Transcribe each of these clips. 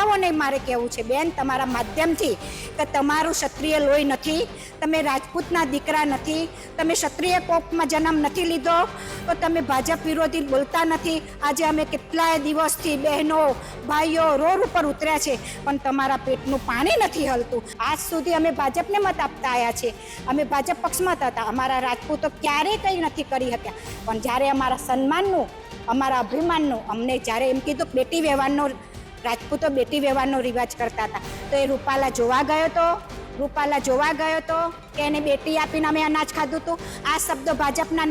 I'm નેતાઓને મારે કહેવું છે? બેન, તમારા માધ્યમથી કે તમારું ક્ષત્રિય લોહી નથી, તમે રાજપૂતના દીકરા નથી, તમે ક્ષત્રિય કોપમાં જન્મ નથી લીધો, તો તમે ભાજપ વિરોધી બોલતા નથી. આજે અમે કેટલાય દિવસથી બહેનો, ભાઈઓ રોડ ઉપર ઉતર્યા છે, પણ તમારા પેટનું પાણી નથી હલતું. આજ સુધી અમે ભાજપને મત આપતા આવ્યા છે. અમે ભાજપ પક્ષમાં હતા. અમારા રાજપૂતો ક્યારેય કંઈ નથી કરી હતા પણ જ્યારે અમારા સન્માનનું, અમારા અભિમાનનું અમને જ્યારે એમ કીધું બેટી વ્યવહારનો રાજપૂતો બેટી વ્યવહારનો રિવાજ કરતા હતા. તો એ રૂપાલા જોવા ગયો તો, રૂપાલા જોવા ગયો તો કે એને બેટી આપીને અમે અનાજ ખાધું હતું. આ શબ્દો ભાજપના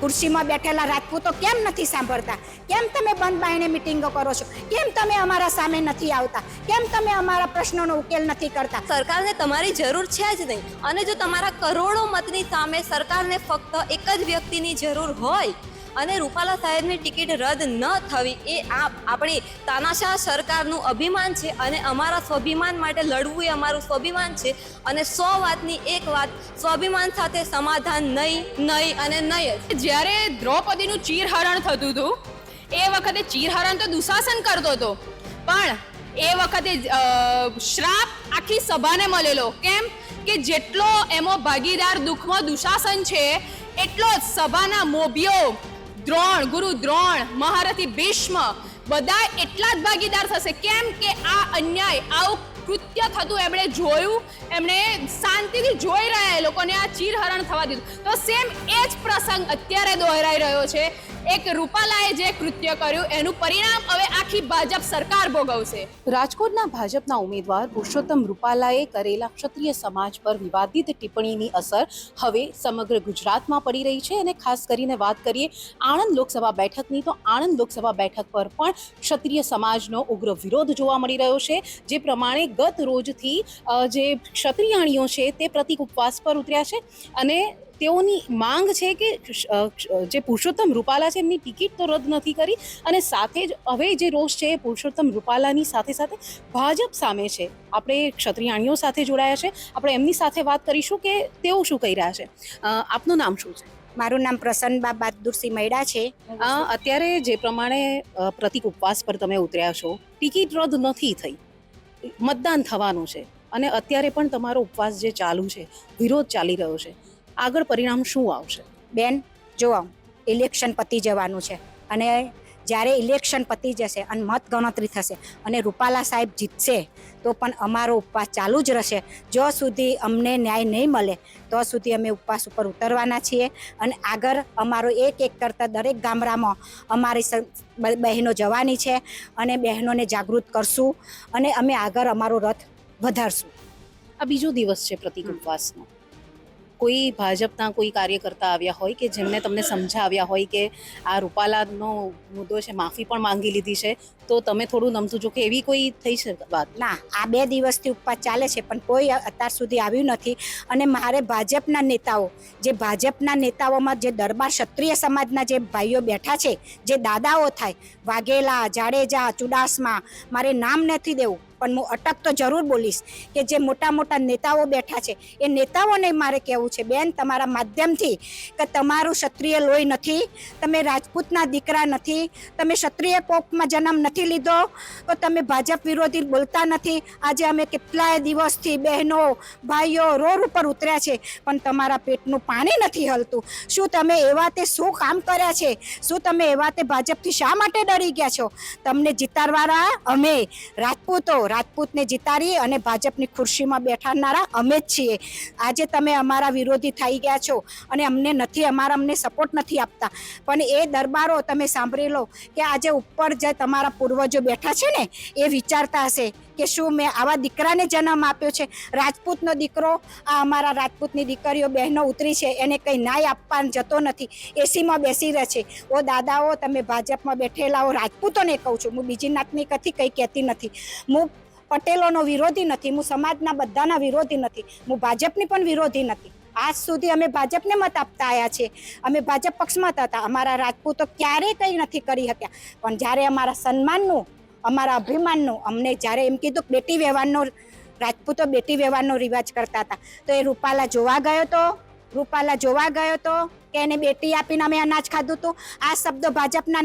ખુરશીમાં બેઠેલા રાજપૂતો કેમ નથી સાંભળતા? કેમ તમે બંધ બાઈને મિટિંગો કરો છો? કેમ તમે અમારા સામે નથી આવતા? કેમ તમે અમારા પ્રશ્નોનો ઉકેલ નથી કરતા? સરકારને તમારી જરૂર છે જ નહીં. અને જો તમારા કરોડો મતની સામે સરકારને ફક્ત એક જ વ્યક્તિની જરૂર હોય અને રૂપાલા સાહેબની ટિકિટ રદ ન થવી એ આ આપણી તાનાશાહ સરકારનું અભિમાન છે અને અમારા સ્વાભિમાન માટે લડવું એ અમારું સ્વાભિમાન છે. અને સો વાતની એક વાત, સ્વાભિમાન સાથે સમાધાન નહીં નહીં અને નહીં. જ્યારે દ્રૌપદીનું ચીરહરણ થતું હતું, એ વખતે ચીરહરણ તો દુશાસન કરતો હતો. પણ એ વખતે શ્રાપ આખી સભાને મળેલો. કેમ કે જેટલો એમાં ભાગીદાર દુઃખમાં દુશાસન છે, એટલો જ સભાના મોભીઓ દ્રોણ, ગુરુ દ્રોણ, મહારથી ભીષ્મ બધા એટલા જ ભાગીદાર થશે. કેમ કે આ અન્યાય, આવું કૃત્ય થતું એમણે જોયું, એમણે શાંતિથી જોઈ રહ્યા એ લોકોને આ ચીરહરણ થવા દીધું. તો સેમ એ જ પ્રસંગ અત્યારે દોહરાઈ રહ્યો છે. એક રૂપાલાએ જે કૃત્ય કર્યું, એનું પરિણામ હવે આખી ભાજપ સરકાર ભોગવશે. રાજકોટના ભાજપના ઉમેદવાર પુરુષોત્તમ રૂપાલાએ કરેલા ક્ષત્રિય સમાજ પર વિવાદિત ટિપ્પણીની અસર હવે સમગ્ર ગુજરાતમાં પડી રહી છે અને ખાસ કરીને વાત કરીએ આણંદ લોકસભા બેઠકની, તો આણંદ લોકસભા બેઠક પર પણ ક્ષત્રિય સમાજનો ઉગ્ર વિરોધ જોવા મળી રહ્યો છે. જે પ્રમાણે ગત રોજથી જે ક્ષત્રિયાણીઓ છે તે પ્રતિક ઉપવાસ પર ઉતર્યા છે અને તેઓની માંગ છે કે જે પુરુષોત્તમ રૂપાલા છે એમની ટિકિટ તો રદ નથી કરી અને સાથે જ હવે જે રોષ છે એ પુરુષોત્તમ રૂપાલાની સાથે સાથે ભાજપ સામે છે. આપણે ક્ષત્રિયાણીઓ સાથે જોડાયા છે. આપણે એમની સાથે વાત કરીશું કે તેઓ શું કહી રહ્યા છે. આપનું નામ શું છે? મારું નામ પ્રસન્નબા બહાદુરસિંહ મૈડા છે. અત્યારે જે પ્રમાણે પ્રતિક ઉપવાસ પર તમે ઉતર્યા છો ટિકિટ રદ નથી થઈ. મતદાન થવાનું છે. અને અત્યારે પણ તમારો ઉપવાસ જે ચાલુ છે વિરોધ ચાલી રહ્યો છે. આગળ પરિણામ શું આવશે? બેન જોવા ઇલેક્શન પતી જવાનું છે. અને જ્યારે ઇલેક્શન પતી જશે અને મત ગણતરી થશે અને રૂપાલા સાહેબ જીતશે તો પણ અમારો ઉપવાસ ચાલુ જ રહેશે. જો સુધી અમને ન્યાય નહીં મળે તો સુધી અમે ઉપવાસ ઉપર ઉતરવાના છીએ. અને આગળ અમારો એક એક કરતા દરેક ગામડામાં અમારી બહેનો જવાની છે અને બહેનોને જાગૃત કરશું અને અમે આગળ અમારો રથ વધારશું. આ બીજો દિવસ છે પ્રતિક ઉપવાસનો. કોઈ ભાજપના કોઈ કાર્યકર્તા આવ્યા હોય કે જેમને તમને સમજાવ્યા હોય કે આ રૂપાલાનો મુદ્દો છે, માફી પણ માંગી લીધી છે, તો તમે થોડું નમતું જો કે એવી કોઈ થઈ છે વાત? ના, આ બે દિવસથી ઉપવાસ ચાલે છે, પણ કોઈ અત્યાર સુધી આવ્યું નથી. અને મારે ભાજપના નેતાઓ, જે ભાજપના નેતાઓમાં જે દરબાર ક્ષત્રિય સમાજના જે ભાઈઓ બેઠા છે, જે દાદાઓ થાય, વાઘેલા, જાડેજા, ચુડાસમા, મારે નામ નથી દેવું. પણ હું અટક તો જરૂર બોલીશ કે જે મોટા મોટા નેતાઓ બેઠા છે, એ નેતાઓને મારે કહેવું છે, બેન તમારા માધ્યમથી કે તમારું ક્ષત્રિય લોહી નથી, તમે રાજપૂતના દીકરા નથી, તમે ક્ષત્રિય કોપમાં જન્મ નથી લીધો, તો તમે ભાજપ વિરોધી બોલતા નથી, આજે અમે કેટલાય દિવસથી બહેનો, ભાઈઓ રોડ ઉપર ઉતર્યા છે, પણ તમારા પેટનું પાણી નથી હલતું. શું તમે એવા તે શું કામ કર્યા છે? શું તમે એવા તે ભાજપથી શા માટે ડરી ગયા છો? તમને જીતાડવાના અમે, રાજપૂતો રાજપૂતને જીતાડી અને ભાજપની ખુરશીમાં બેઠાડનારા અમે જ છીએ. આજે તમે અમારા વિરોધી થઈ ગયા છો અને અમને નથી, અમારા અમને સપોર્ટ નથી આપતા. પણ એ દરબારો તમે સાંભળી લો કે આજે ઉપર જે તમારા પૂર્વજો બેઠા છે ને, એ વિચારતા હશે કે શું મેં આવા દીકરાને જન્મ આપ્યો છે? રાજપૂતનો દીકરો, આ અમારા રાજપૂતની દીકરીઓ, બહેનો ઉતરી છે, એને કંઈ ન્યાય આપવા જતો નથી. એસીમાં બેસી રહે છે. ઓ દાદાઓ, તમે ભાજપમાં બેઠેલા હો. રાજપૂતોને કહું છું, હું બીજી નાતની કથી કંઈ કહેતી નથી. હું પટેલોનો વિરોધી નથી, હું સમાજના બધાના વિરોધી નથી, હું ભાજપની પણ વિરોધી નથી. આજ સુધી અમે ભાજપને મત આપતા આવ્યા છે, અમે ભાજપ પક્ષમાં હતા, અમારા રાજપૂતો ક્યારેય કંઈ નથી કરી શક્યા પણ જ્યારે અમારા સન્માનનું, અમારા અભિમાનનું, અમને જ્યારે એમ કીધું બેટી વ્યવહારનો રાજપૂતો બેટી વ્યવહારનો રિવાજ કરતા હતા, તો એ રૂપાલા જોવા ગયો તો, રૂપાલા જોવા ગયો તો, કે એને બેટી આપીને અમે અનાજ ખાધું હતું. આ શબ્દો ભાજપના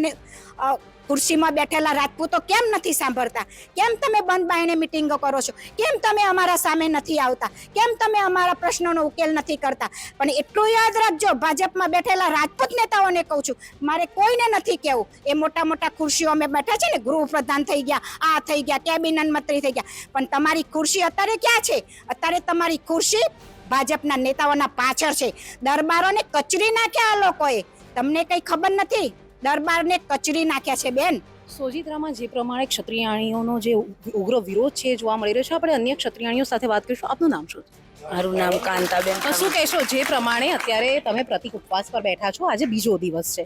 ખુરશીમાં બેઠેલા રાજપૂતો કેમ નથી સાંભળતા? કેમ તમે બંધ બાયણે મિટિંગો કરો છો? કેમ તમે અમારા સામે નથી આવતા? કેમ તમે અમારા પ્રશ્નોનો ઉકેલ નથી કરતા? પણ એટલું યાદ રાખજો, ભાજપમાં બેઠેલા રાજપૂત નેતાઓને કહું છું, મારે કોઈને નથી કહેવું. એ મોટા મોટા ખુરશીઓ અમે બેઠા છે ને ગૃહ પ્રધાન થઈ ગયા, આ થઈ ગયા, કેબિનેટ મંત્રી થઈ ગયા. પણ તમારી ખુરશી અત્યારે ક્યાં છે? અત્યારે તમારી ખુરશી ભાજપના નેતાઓના પાછળ છે. દરબારોને કચરી નાખ્યા આ લોકોએ. તમને કઈ ખબર નથી? દરબારને કચરી નાખ્યા છે બેન. સોજિત્રામાં જે પ્રમાણે ક્ષત્રિયાણીઓનો જે ઉગ્ર વિરોધ છે એ જોવા મળી રહ્યો છે. આપણે અન્ય ક્ષત્રિયાણીઓ સાથે વાત કરીશું. આપનું નામ શું? મારું નામ કાંતાબેન તો શું કહેશો જે પ્રમાણે અત્યારે તમે પ્રતિક ઉપવાસ પર બેઠા છો આજે બીજો દિવસ છે.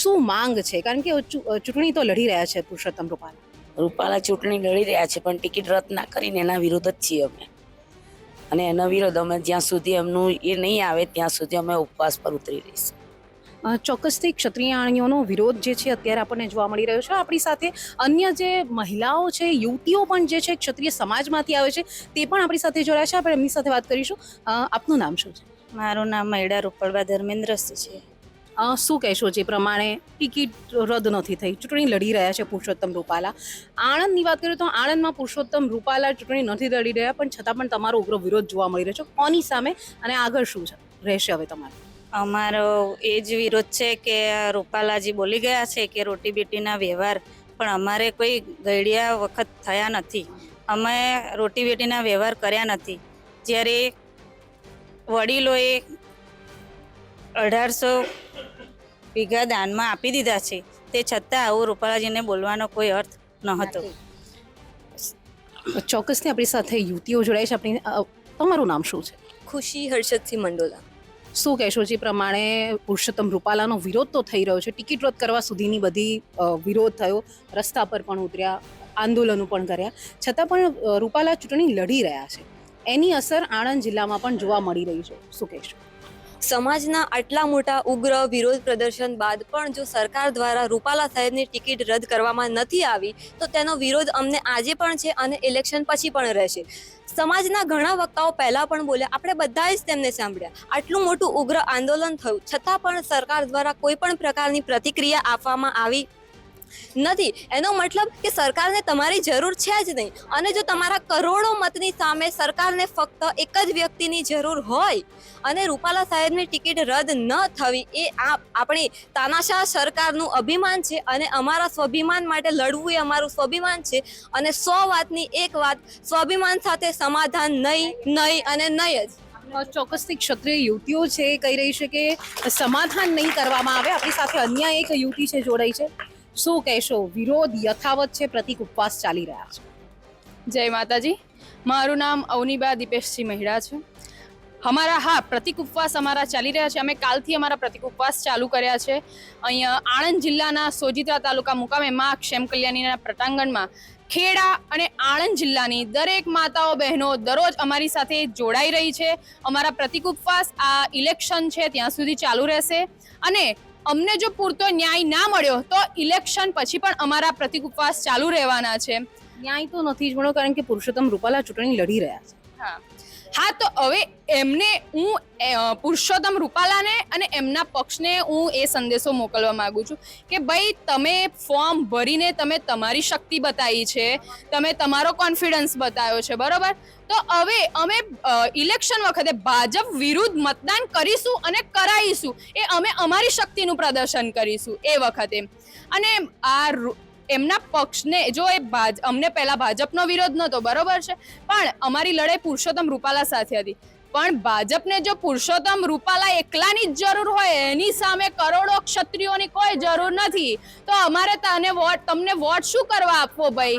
શું માંગ છે? કારણ કે ચૂંટણી તો લડી રહ્યા છે પુરુષોત્તમ રૂપાલા. રૂપાલા ચૂંટણી લડી રહ્યા છે પણ ટિકિટ રદ ના કરીને એના વિરોધ જ છીએ અમે. અને એનો વિરોધ અમે જ્યાં સુધી એમનું એ નહીં આવે ત્યાં સુધી અમે ઉપવાસ પર ઉતરી રહીશું. ચોક્કસથી ક્ષત્રિયાણીઓનો વિરોધ જે છે અત્યારે આપણને જોવા મળી રહ્યો છે. આપણી સાથે અન્ય જે મહિલાઓ છે યુવતીઓ પણ જે છે ક્ષત્રિય સમાજમાંથી આવે છે તે પણ આપણી સાથે જોડાયા છે. આપણે એમની સાથે વાત કરીશું. આપનું નામ શું છે? મારું નામ મૈડા રૂપળવા ધર્મેન્દ્રસિંહ છે. શું કહેશો જે પ્રમાણે ટિકિટ રદ નથી થઈ? ચૂંટણી લડી રહ્યા છે પુરુષોત્તમ રૂપાલા. આણંદની વાત કરીએ તો આણંદમાં પુરુષોત્તમ રૂપાલા ચૂંટણી નથી લડી રહ્યા પણ છતાં પણ તમારો ઉગ્ર વિરોધ જોવા મળી રહ્યો છે. કોની સામે અને આગળ શું છે? રહેશે હવે તમારે. અમારો એ જ વિરોધ છે કે રૂપાલાજી બોલી ગયા છે કે રોટી બેટીના વ્યવહાર પણ અમારે કોઈ ગઈડિયા વખત થયા નથી. અમે રોટી બેટીના વ્યવહાર કર્યા નથી. જ્યારે વડીલોએ અઢારસો વીઘા દાનમાં આપી દીધા છે તે છતાં આવું રૂપાલાજીને બોલવાનો કોઈ અર્થ ન હતો ચોક્કસથી આપણી સાથે યુવતીઓ જોડાય છે. આપણી તમારું નામ શું છે? ખુશી હર્ષદસિંહ મંડોલા. શું કહેશો જે પ્રમાણે પુરુષોત્તમ રૂપાલાનો વિરોધ તો થઈ રહ્યો છે. ટિકિટ રદ કરવા સુધીની બધી વિરોધ થયો. રસ્તા પર પણ ઉતર્યા, આંદોલનો પણ કર્યા. છતાં પણ રૂપાલા ચૂંટણી લડી રહ્યા છે. એની અસર આણંદ જિલ્લામાં પણ જોવા મળી રહી છે. શું કહેશો? સમાજના આટલા મોટા ઉગ્ર વિરોધ પ્રદર્શન બાદ પણ જો સરકાર દ્વારા રૂપાલા સાહેબની ટિકિટ રદ કરવામાં નથી આવી, તો તેનો વિરોધ અમને આજે પણ છે અને ઇલેક્શન પછી પણ રહેશે. સમાજના ઘણા વક્તાઓ પહેલા પણ બોલ્યા, આપણે બધા જ તેમને સાંભળ્યા. આટલું મોટું ઉગ્ર આંદોલન થયું. છતાં પણ સરકાર દ્વારા કોઈ પણ પ્રકારની પ્રતિક્રિયા આપવામાં આવી નથી. એનો મતલબ કે સરકારને તમારી જરૂર છે જ નહીં. અને જો તમારા કરોડો મતની સામે સરકારને ફક્ત એક જ વ્યક્તિની જરૂર હોય અને રૂપાલા સાહેબની ટિકિટ રદ ન થવી એ આપણી તાનાશાહ સરકારનું અભિમાન છે અને અમારા સ્વાભિમાન માટે લડવું એ અમારું સ્વાભિમાન છે અને સો વાતની એક વાત, સ્વાભિમાન સાથે સમાધાન નહીં નહીં અને નહીં જ. ચોક્કસથી ક્ષત્રિય યુવતીઓ છે કહી રહી છે કે સમાધાન નહીં કરવામાં આવે. આપણી સાથે અન્ય એક યુવતી છે જોડાઈ છે. શું કહેશો? વિરોધ યથાવત છે, પ્રતિક ઉપવાસ ચાલી રહ્યા છે. જય માતાજી. મારું નામ અવનીબા દીપેશજી મહિડા છે. અમારા, હા, પ્રતિક ઉપવાસ અમારા ચાલી રહ્યા છે. અમે કાલથી અમારા પ્રતિક ઉપવાસ ચાલુ કર્યા છે. અહીંયા આણંદ જિલ્લાના સોજિત્રા તાલુકા મુકામે મા ક્ષેમ કલ્યાણીના પ્રટાંગણમાં ખેડા અને આણંદ જિલ્લાની દરેક માતાઓ, બહેનો દરરોજ અમારી સાથે જોડાઈ રહી છે. અમારા પ્રતિક ઉપવાસ આ ઇલેક્શન છે, ત્યાં સુધી ચાલુ રહેશે. અને અમને જો પૂરતો ન્યાય ના મળ્યો તો ઇલેક્શન પછી પણ અમારા પ્રતિક ઉપવાસ ચાલુ રહેવાના છે. ન્યાય તો નથી જ મળ્યો કારણ કે પુરુષોત્તમ રૂપાલા ચૂંટણી લડી રહ્યા છે. હા. હા, તો હવે એમને હું પુરુષોત્તમ રૂપાલાને અને એમના પક્ષને હું એ સંદેશો મોકલવા માંગુ છું કે ભાઈ, તમે ફોર્મ ભરીને તમે તમારી શક્તિ બતાવી છે, તમે તમારો કોન્ફિડન્સ બતાવ્યો છે, બરોબર? તો હવે અમે ઇલેક્શન વખતે ભાજપ વિરુદ્ધ મતદાન કરીશું અને કરાવીશું. એ અમે અમારી શક્તિનું પ્રદર્શન કરીશું એ વખતે. અને આ એમના પક્ષને જો એ અમને પહેલા ભાજપનો વિરોધ નહોતો, બરોબર છે? પણ અમારી લડાઈ પુરુષોત્તમ રૂપાલા સાથે હતી. પણ ભાજપને જો પુરુષોત્તમ રૂપાલા એકલાની જ જરૂર હોય, એની સામે કરોડો ક્ષત્રિયોની કોઈ જરૂર નથી, તો અમારે તને વોટ, તમને વોટ શું કરવા આપવો ભાઈ?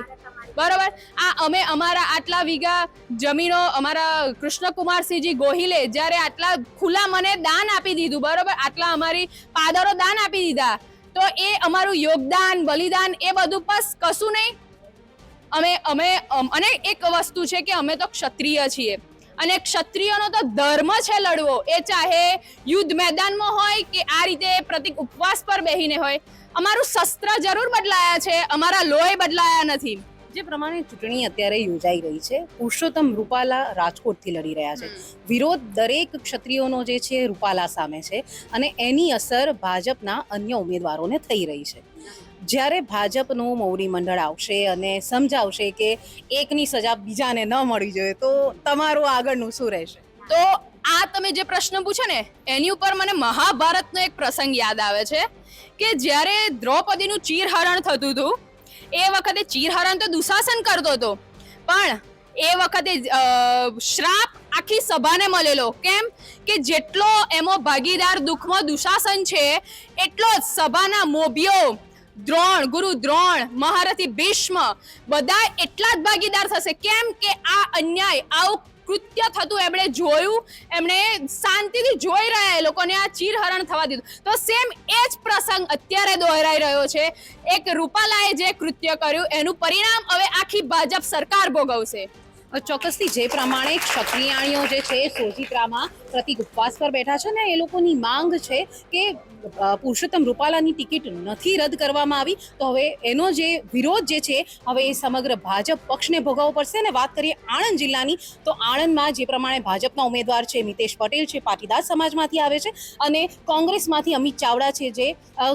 બરોબર? આ અમે અમારા આટલા વીઘા જમીનો, અમારા કૃષ્ણકુમારસિંહજી ગોહિલે જ્યારે આટલા ખુલ્લા મને દાન આપી દીધું, બરોબર? આટલા અમારી પાદરો દાન આપી દીધા. તો એ અમારું યોગદાન, બલિદાન એ બધું બસ કશું નહીં. અમે અમે અને એક વસ્તુ છે કે અમે તો ક્ષત્રિય છીએ. અને ક્ષત્રિયનો તો ધર્મ છે લડવો. એ ચાહે યુદ્ધ મેદાનમાં હોય કે આ રીતે પ્રતિક ઉપવાસ પર બેહીને હોય. અમારું શસ્ત્ર જરૂર બદલાયા છે, અમારા લોહી બદલાયા નથી. જે પ્રમાણે ચૂંટણી અત્યારે યોજાઈ રહી છે પુરુષોત્તમ રૂપાલા રાજકોટથી લડી રહ્યા છે. વિરોધ દરેક ક્ષત્રિયોનો જે છે રૂપાલા સામે છે અને એની અસર ભાજપના અન્ય ઉમેદવારોને થઈ રહી છે. જ્યારે ભાજપનું મોવડી મંડળ આવશે અને સમજાવશે કે એકની સજા બીજાને ન મળી જોઈએ તો તમારું આગળનું શું રહેશે? તો આ તમે જે પ્રશ્ન પૂછો ને એની ઉપર મને મહાભારતનો એક પ્રસંગ યાદ આવે છે કે જ્યારે દ્રૌપદીનું ચીરહરણ થતું હતું એ વખતે ચીરહરણ તો દુશાસન કરતો હતો. પણ એ વખતે શ્રાપ આખી સભાને મળેલો. કેમ? કે જેટલો એમો ભાગીદાર દુઃખમાં દુશાસન છે, એટલો જ સભાના મોભીઓ, દ્રોણ, ગુરુ દ્રોણ, મહારથી ભીષ્મ, બધા એટલા જ ભાગીદાર થશે. કેમ કે આ અન્યાય આવું કૃત્ય થતું એમણે જોયું, એમણે શાંતિથી જોઈ રહ્યા એ લોકોને આ ચીરહરણ થવા દીધું. તો સેમ એ જ પ્રસંગ અત્યારે દોહરાઈ રહ્યો છે. એક રૂપાલાએ જે કૃત્ય કર્યું, એનું પરિણામ હવે આખી ભાજપ સરકાર ભોગવશે. ચોક્કસથી જે પ્રમાણે ક્ષત્રિયાણીઓ જે છે સોજિત્રામાં પ્રતિક ઉપવાસ પર બેઠા છે ને એ લોકોની માંગ છે કે પુરુષોત્તમ રૂપાલાની ટિકિટ નથી રદ કરવામાં આવી, તો હવે એનો જે વિરોધ જે છે, હવે એ સમગ્ર ભાજપ પક્ષને ભોગવવો પડશે ને વાત કરીએ આણંદ જિલ્લાની, તો આણંદમાં જે પ્રમાણે ભાજપના ઉમેદવાર છે મિતેશ પટેલ છે, પાટીદાર સમાજમાંથી આવે છે અને કોંગ્રેસમાંથી અમિત ચાવડા છે જે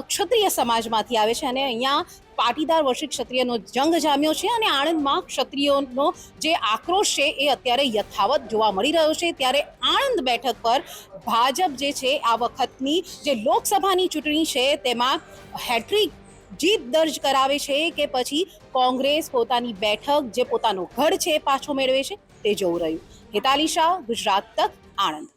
ક્ષત્રિય સમાજમાંથી આવે છે અને અહીંયા પાટીદાર વર્ષે ક્ષત્રિયનો જંગ જામ્યો છે અને આણંદમાં ક્ષત્રિયોનો જે આક્રોશ છે એ અત્યારે યથાવત જોવા મળી રહ્યો છે. ત્યારે આણંદ બેઠક પર ભાજપ જે છે આ વખતની જે લોકસભાની ચૂંટણી છે તેમાં હેટ્રિક જીત દર્જ કરાવે છે કે પછી કોંગ્રેસ પોતાની બેઠક જે પોતાનો ગઢ છે પાછો મેળવે છે તે જોવું રહ્યું. હિતાલી શાહ, ગુજરાત તક, આણંદ.